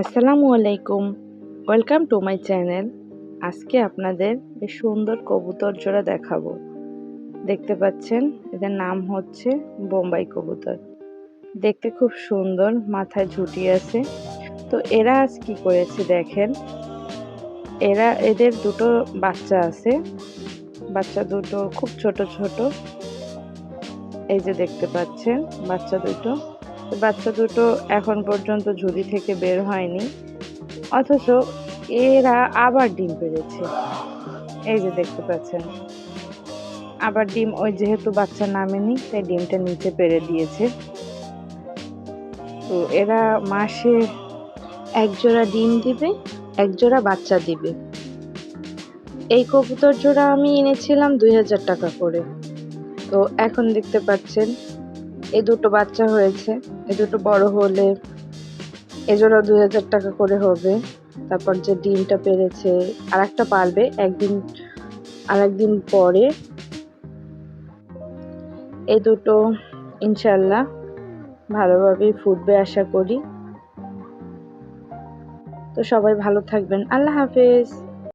আসসালামু আলাইকুম। Welcome to my channel আজকে আপনাদের এই সুন্দর কবুতর জোড়া দেখাবো। দেখতে পাচ্ছেন, এদের নাম হচ্ছে বোম্বাই কবুতর। দেখতে খুব সুন্দর, মাথায় ঝুটি আছে। তো এরা আজ কি করেছে দেখেন। এরা, এদের দুটো বাচ্চা আছে। বাচ্চা দুটো খুব ছোট ছোট। এই যে দেখতে পাচ্ছেন, বাচ্চা দুটো। বাচ্চা দুটো এখন পর্যন্ত ঝুড়ি থেকে বের হয়নি। অথচ এরা আবার ডিম পেরেছে। এই যে দেখতে পাচ্ছেন। আবার ডিম, ওই যেহেতু বাচ্চা নামেনি, তাই ডিমটা নিচে পেরে দিয়েছে। তো এরা মাসে এক জোড়া ডিম দিবে এক জোড়া বাচ্চা দিবে। এই কবুতর জোড়া আমি এনেছিলাম দুই হাজার টাকা করে। তো এখন দেখতে পাচ্ছেন এই দুটো বাচ্চা হয়েছে। এই দুটো বড় হলে এজোড়া দুই হাজার টাকা করে হবে। তারপর যে ডিমটা পেরেছে আর একটা পারবে একদিন আর একদিন পরে। এই দুটো ইনশাল্লাহ ভালোভাবেই ফুটবে আশা করি। তো সবাই ভালো থাকবেন। আল্লাহ হাফেজ।